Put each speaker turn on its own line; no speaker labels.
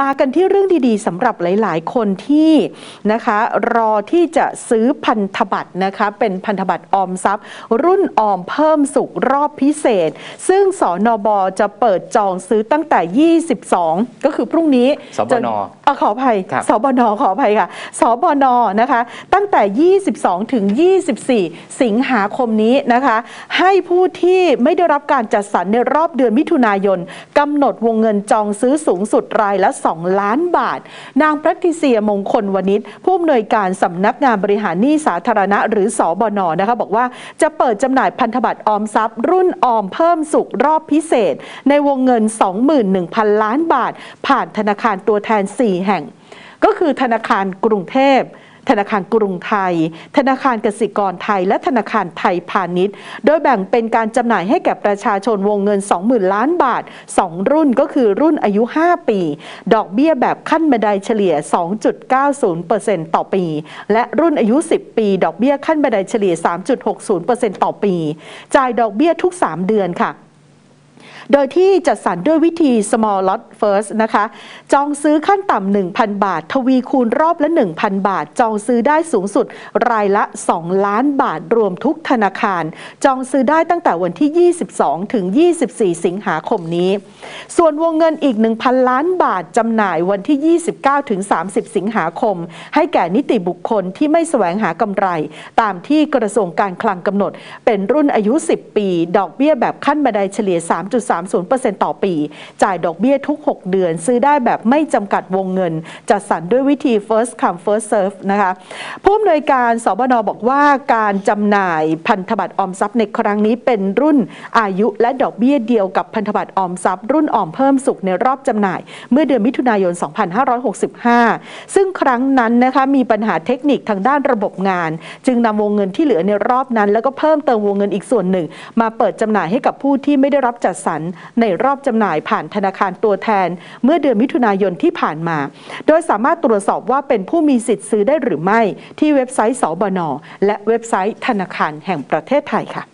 มากันที่เรื่องดีๆสำหรับหลาย ๆ คนที่นะคะรอที่จะซื้อพันธบัตรนะคะเป็นพันธบัตรออมทรัพย์ รุ่นออมเพิ่มสุขรอบพิเศษ ซึ่งสอนบจะเปิดจองซื้อตั้งแต่ 22 ก็คือพรุ่งนี้
สบน
จอะขออภัย
ครับ
สบนขออภัยค่ะสบนนะคะตั้งแต่ 22 ถึง 24 สิงหาคมนี้นะคะให้ผู้ที่ไม่ได้รับการจัดสรรในรอบเดือนมิถุนายนกำหนดวงเงินจองซื้อสูงสุดรายละ 2 ล้านบาท นางแพทริเซียมงคลวณิชผู้อำนวยการสำนักงานบริหารหนี้สาธารณะ หรือสอบนนะคะบอกว่าจะเปิดจำหน่ายพันธบัตรออมทรัพย์ รุ่นออมเพิ่มสุขรอบพิเศษ ในวงเงิน 21,000 ล้านบาท ผ่านธนาคารตัวแทน 4 แห่ง ก็คือธนาคารกรุงเทพ ธนาคารกรุงไทย ธนาคารกสิกรไทย และธนาคารไทยพาณิชย์ โดยแบ่งเป็นการจำหน่ายให้แก่ประชาชนวงเงิน 20,000 ล้านบาท 2 รุ่นก็คือรุ่นอายุ 5 ปี ดอกเบี้ยแบบขั้นบันไดเฉลี่ย 2.90%ต่อปี และรุ่นอายุ 10 ปี ดอกเบี้ยขั้นบันไดเฉลี่ย 3.60%ต่อปี จ่ายดอกเบี้ยทุก 3 เดือนค่ะ โดยที่จัดสรรด้วยวิธี small lot first นะคะ จองซื้อขั้นต่ำ 1,000 บาท ทวีคูณรอบละ 1,000 บาท จองซื้อได้สูงสุดรายละ 2 ล้านบาทรวมทุกธนาคาร จองซื้อได้ตั้งแต่วันที่ 22 ถึง 24 สิงหาคมนี้ ส่วนวงเงินอีก 1,000 ล้านบาทจำหน่ายวันที่ 29 ถึง 30 สิงหาคม ให้แก่นิติบุคคลที่ไม่แสวงหากำไร ตามที่กระทรวงการคลังกำหนด เป็นรุ่นอายุ 10 ปี ดอกเบี้ยแบบขั้นบันไดเฉลี่ย3.30%ต่อปี จ่ายดอกเบี้ยทุก 6 เดือน ซื้อได้แบบไม่จำกัดวงเงิน จัดสรรด้วยวิธี first come first serve นะคะผู้อำนวยการสบนบอกว่าการจำหน่ายพันธบัตรออมทรัพย์ในครั้งนี้เป็นรุ่นอายุและดอกเบี้ยเดียวกับพันธบัตรออมทรัพย์ รุ่นออมเพิ่มสุขในรอบจำหน่าย เมื่อเดือนมิถุนายน 2565 ซึ่งครั้งนั้นนะคะมีปัญหาเทคนิคทางด้านระบบงาน จึงนำวงเงินที่เหลือในรอบนั้น แล้วก็เพิ่มเติมวงเงินอีกส่วนหนึ่ง มาเปิดจำหน่ายให้กับผู้ที่ไม่ได้รับจัดสรรในรอบจำหน่ายผ่านธนาคารตัวแทน เมื่อเดือนมิถุนายนที่ผ่านมา โดยสามารถตรวจสอบว่าเป็นผู้มีสิทธิ์ซื้อได้หรือไม่ที่เว็บไซต์สบนและเว็บไซต์ธนาคารแห่งประเทศไทยค่ะ